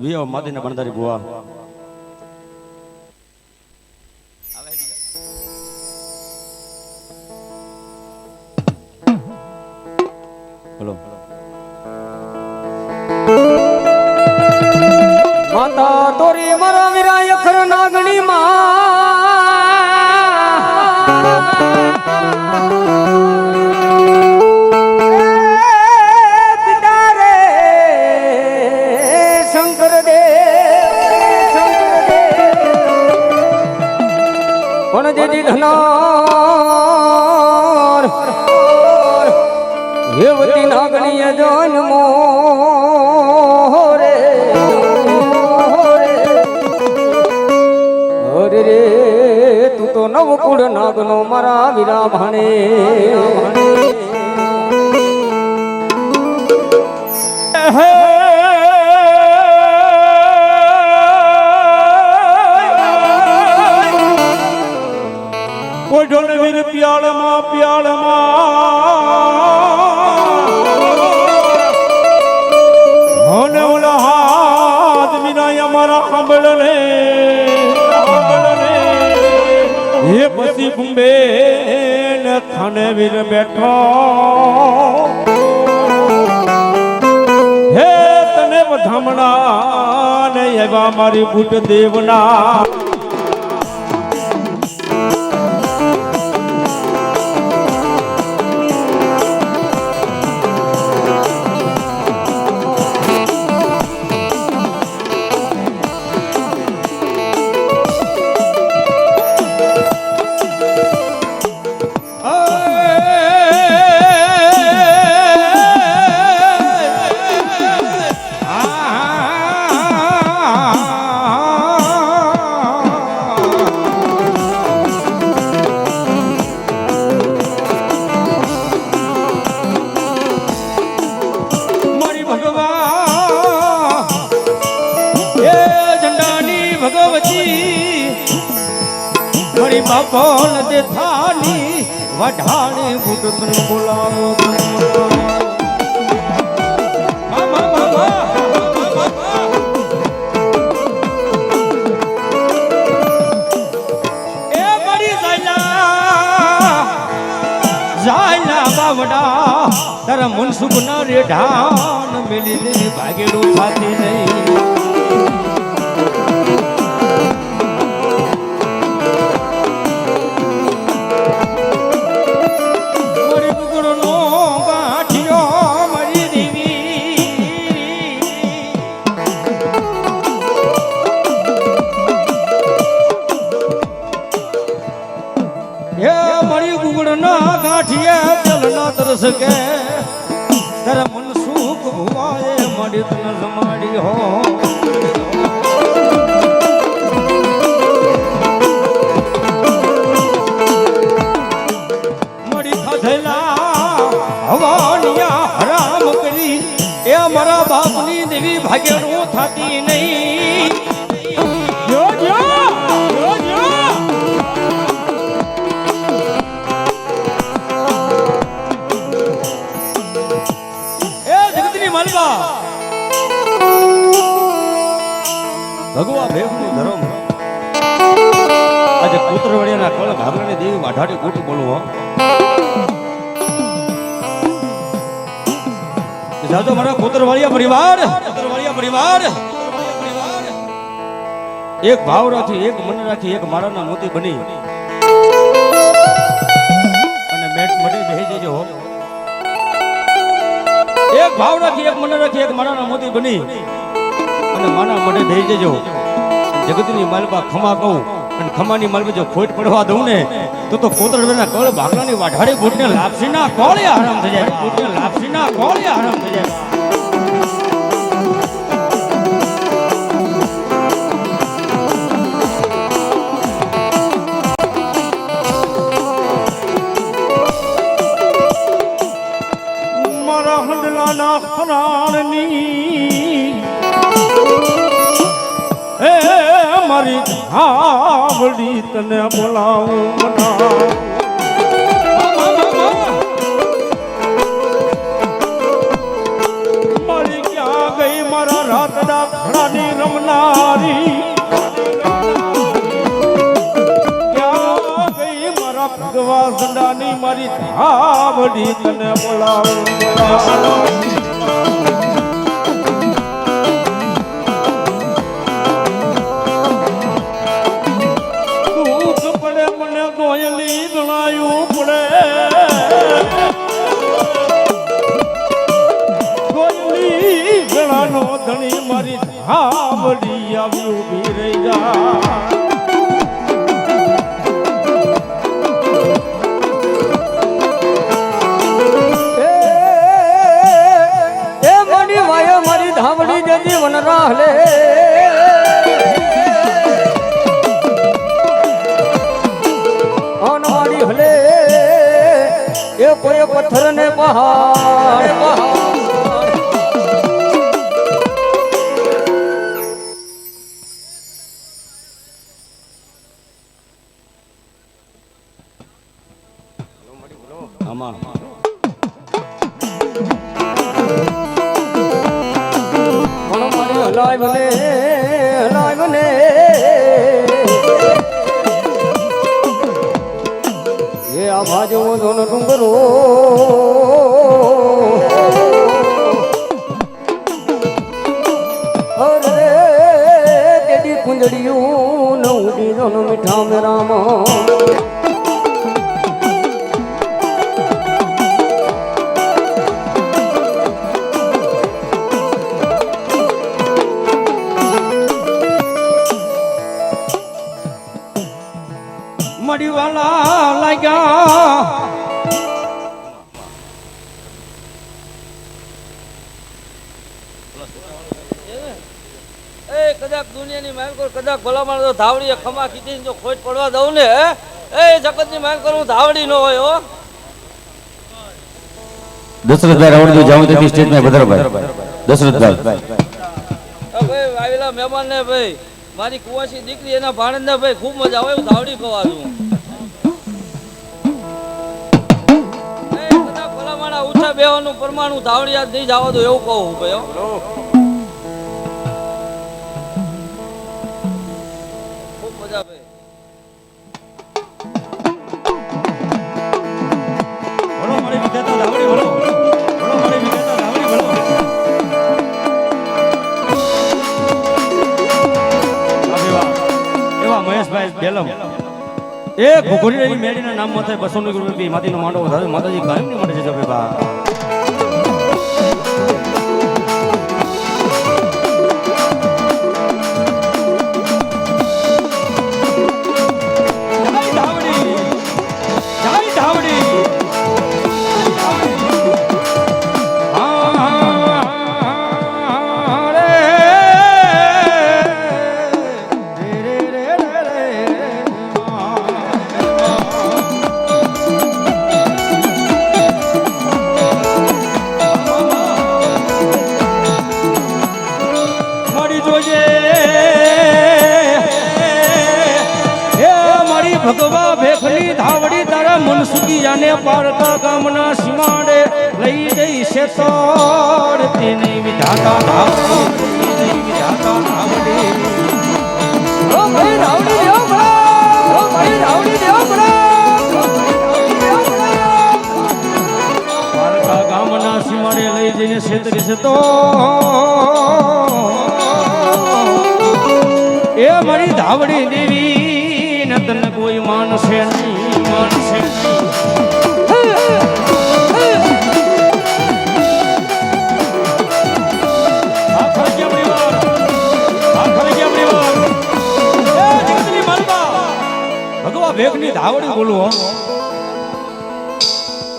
વિયો માદીના ભણદારી બુઆ હેવતી નાગણીય મો રે અરે રે તું તો નવકુળ નાગનો મારા વીરા ભાણે પિયાળમાં પછી કુંભે ને થાને વીર બેઠો. હે તને વધામણા ને એવા મારી બુટ દેવના. નદે થાની વઢાણી બુટ તને બોલાવો તારા મનસુખ ના રેઢાન મેલી ભાગેલું થાતી નહીં. થતી નહીં જો જો જો જો. એ જગતની માલિકા. ભગવા ભેગનું ધરમ. આજે પુત્રવડિયાના કળ ઘાઘરાની દેવી વાઢાડી ગોઠું બોલું જાજો મારા પુત્રવાળિયા પરિવાર. પરિવાર, એક ભાવ રાખી એક મન રાખી એક મારાના મોતી બની. અને મેટ મટી બેહી જજો. એક ભાવ રાખી એક મન રાખી એક મારાના મોતી બની. અને માના મઢે બેહી જજો. જગતની માલબા ખમા કહું, અને ખમાની માલબા જો ખોટ પડવા દઉં ને, તો તો કોતરવેના કળ ભાગલાની વાઢાડી બૂટને લાપસીના કોળે આરામ થઈ જાય. બૂટને લાપસીના કોળે આરામ થઈ જાય. તારી હાવડી તને બોલાવું મના રાતડા ખડાની રમનારી? ક્યાં ગઈ મારા ભગવા ઝંડાની મારી ધાવડી તને બોલાવું? રાહલે અનવાડી હલે. એ કોઈ પથ્થર ને પહાડ ભાજવો ધોન ડુંગરો. અરે તેડી કુંજડિયું નવ દીધો મીઠા મેરામાં કદાચ દુનિયાની માલ કરું કદાચ ભલા માણસ તો ધાવડીએ ખમા કીધી જો ખોટ પડવા દઉં ને હે? એ જગતની માલ કરું ધાવડી નો હોય હો. દશરથભાઈ રાવણજી જાઉં તેથી સ્ટેજમાં ભદ્રભાઈ. દશરથભાઈ. ભાઈ આવેલા મહેમાન ને ભાઈ મારી કુવાસી દીકરી એના ભાણંદ ને ભાઈ ખૂબ મજા આવે એવું ધાવડી ખવા છું એ કદાચ ભલા માણસ ઊંચા બેવાનું પરમાણુ ધાવડી યાદ નહીં જવા દો એવું કહું ભાઈ બેલમ એ ઘોઘરી મેળીના નામ માથે બસો ની રૂપિયા માતીનો માંડવો થાય માતાજી કાયમની માટે છે બા પારકા ગામના સીમાડે લઈ જઈ છે તોડ તેને વિધાતા ધાવડી વિધાતા ધાવડી ઓ ભાઈ રાવડી દેવ બડા ઓ ભાઈ રાવડી દેવ બડા ઓ ભાઈ રાવડી દેવ બડા પારકા ગામના સીમાડે લઈ જઈને છેતરી છે તો એ મારી ધાવડી દેવી નતન તને કોઈ માનશે નહીં.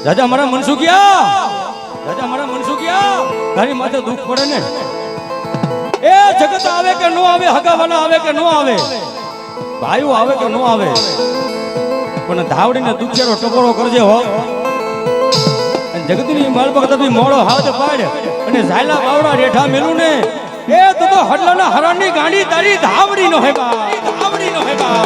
રાજા મારા મનસુખિયા રાજા મારા મનસુખિયા તારી માથે દુઃખ પડે ને? એ જગત આવે કે નો આવે હગાવાલા આવે કે નો આવે? ભાઈઓ આવે કે નો આવે? પણ ધાવડીને દુખિયારો ટકોરો કરજે હો. જગતની માલ પર તમે મોડો હાથ પાડ અને ઝાયલા બાવડા રેઠા મેલું ને. એ તો હડલાના હરાની ગાડી તારી ધાવડી નો હે બા ધાવડી નો હે બા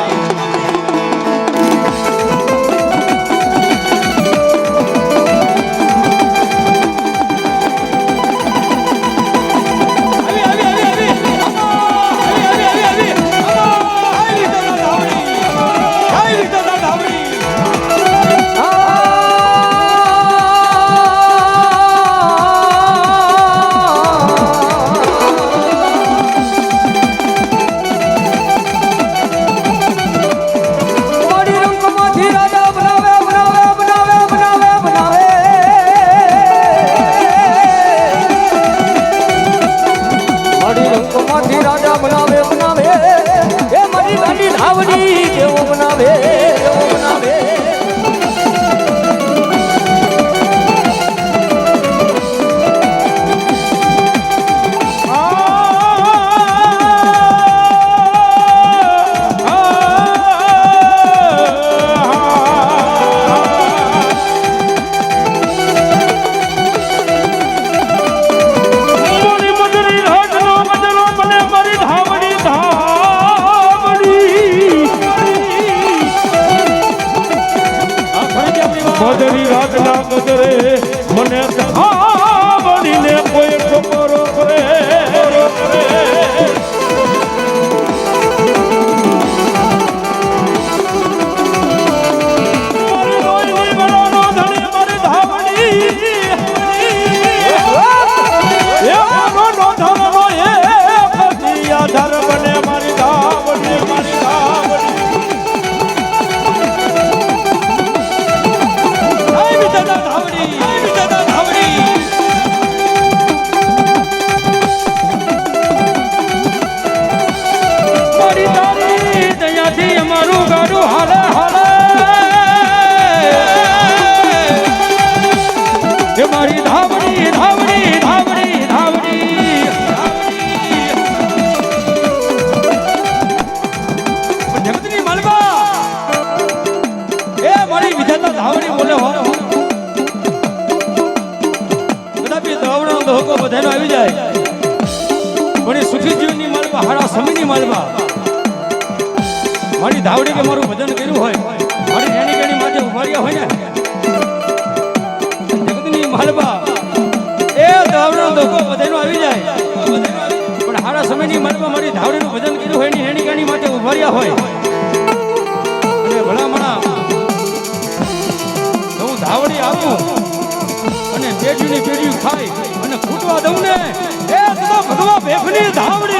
ધાવડી આપું. અને પેઢીની પેઢી ખાઈ અને ફૂટવા દઉં ને. એ ભગવા ભેખની ધાવડી.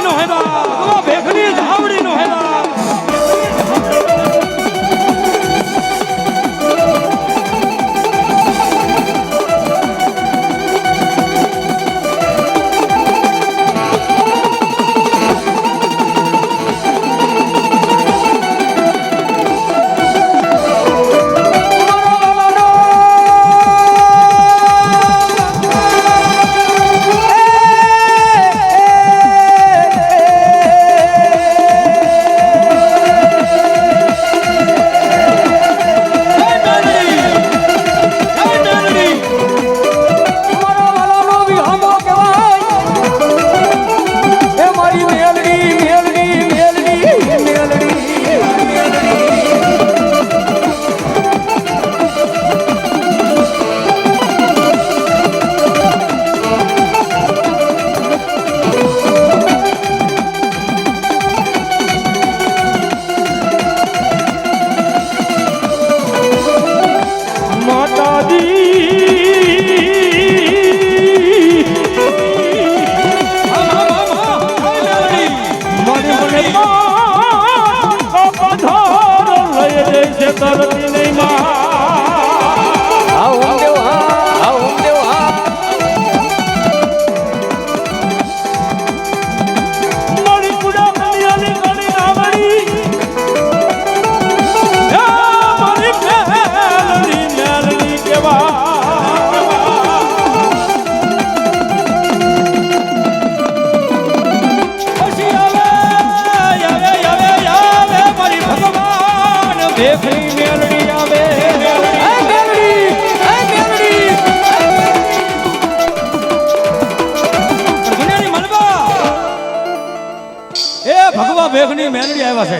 ભગવા ભેખની મેલડી આવ્યા છે.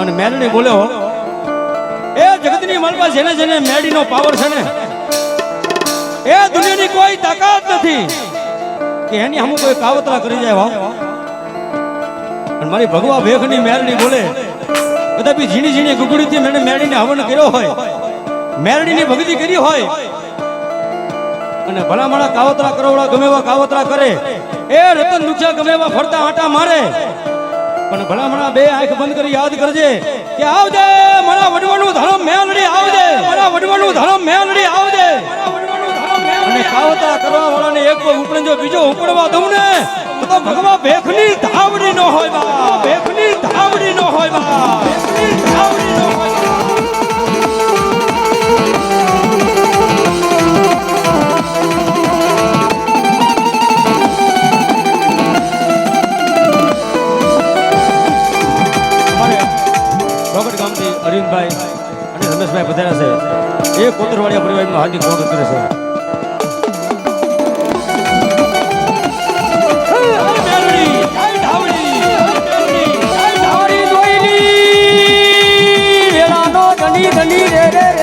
અને મેલડી બોલ્યો, એ જગતની મલબા જેને જેને મેડીનો પાવર છે ને, એ દુનિયાની કોઈ તાકાત નથી કે એની હમ કોઈ કાવતરા કરી જાય વાવ અને મારી ભગવા ભેખની મેલડી બોલે, કદાપી ઝીણી ઝીણી ગુગડીથી મેં મેળીને હવન કર્યો હોય મેરડીની ભક્તિ કરી હોય અને ભલામણા કાવતરા કરોવડા ગમે એવા કાવતરા કરે. એ રતન દુખ્યા ગમે એવા ફરતા આટા મારે. પણ ભલામણા બે આંખ બંધ કરી યાદ કરજે કે આવજે, મારા વડવાનું ધર્મ મેલડી આવજે, મારા વડવાનું ધર્મ મેલડી આવજે. અને કાવતરા કરવા વાળાને એક ઉપડે જો બીજો ઉપડવા દઉં ને, તો ભગવા ભેખની ધાવડી ન હોય બા હરેશભાઈ પધાર્યા છે. એ કોતરવાડિયા પરિવારનું હાર્દિક સ્વાગત કરે છે. રે રે.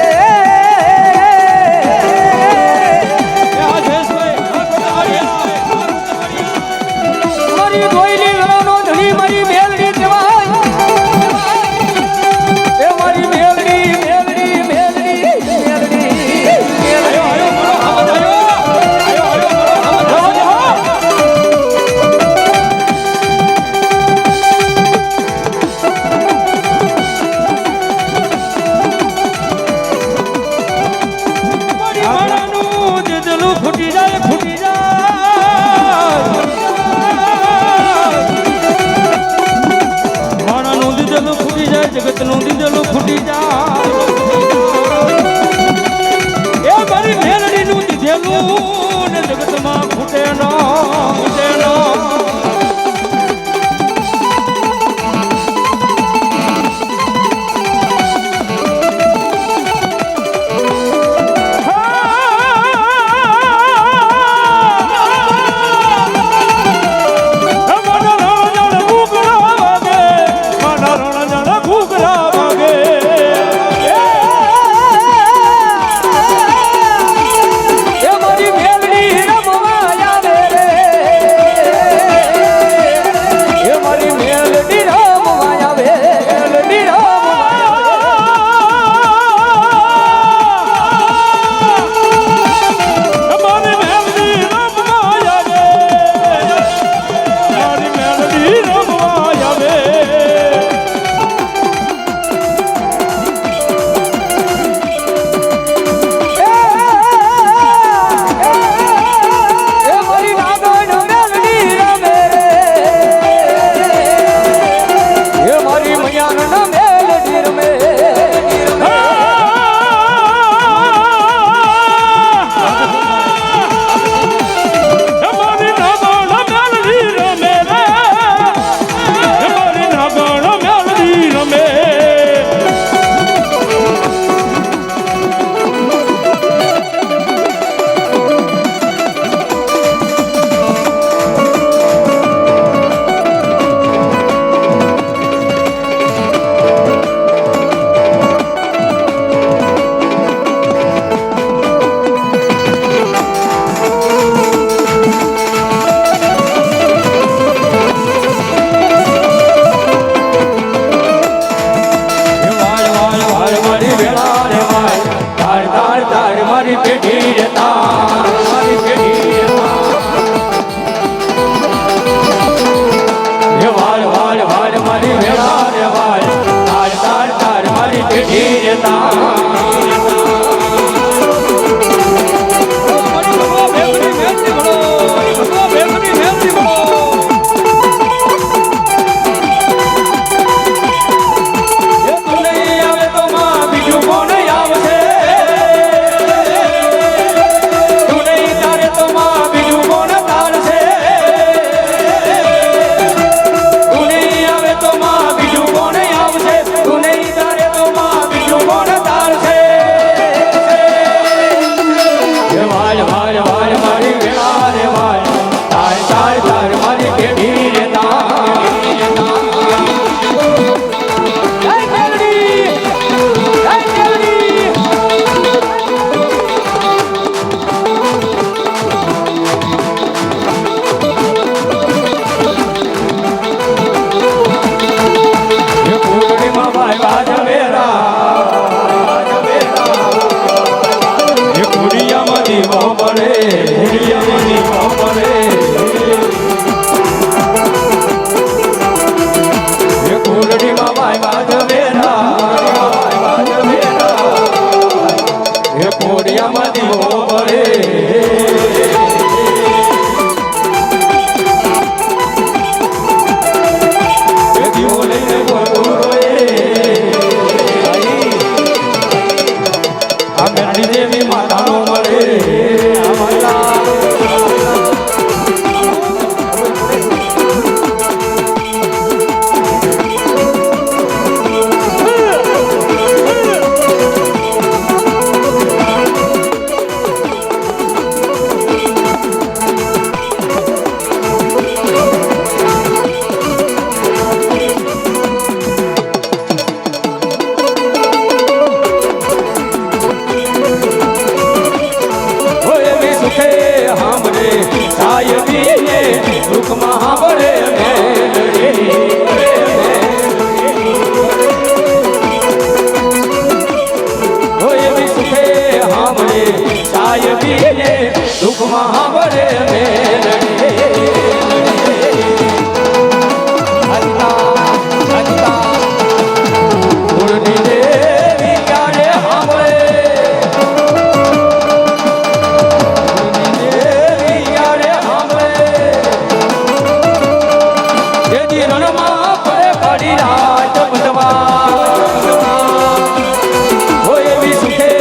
માં પડે પડી રાત બદમાં હોય એવી સુખે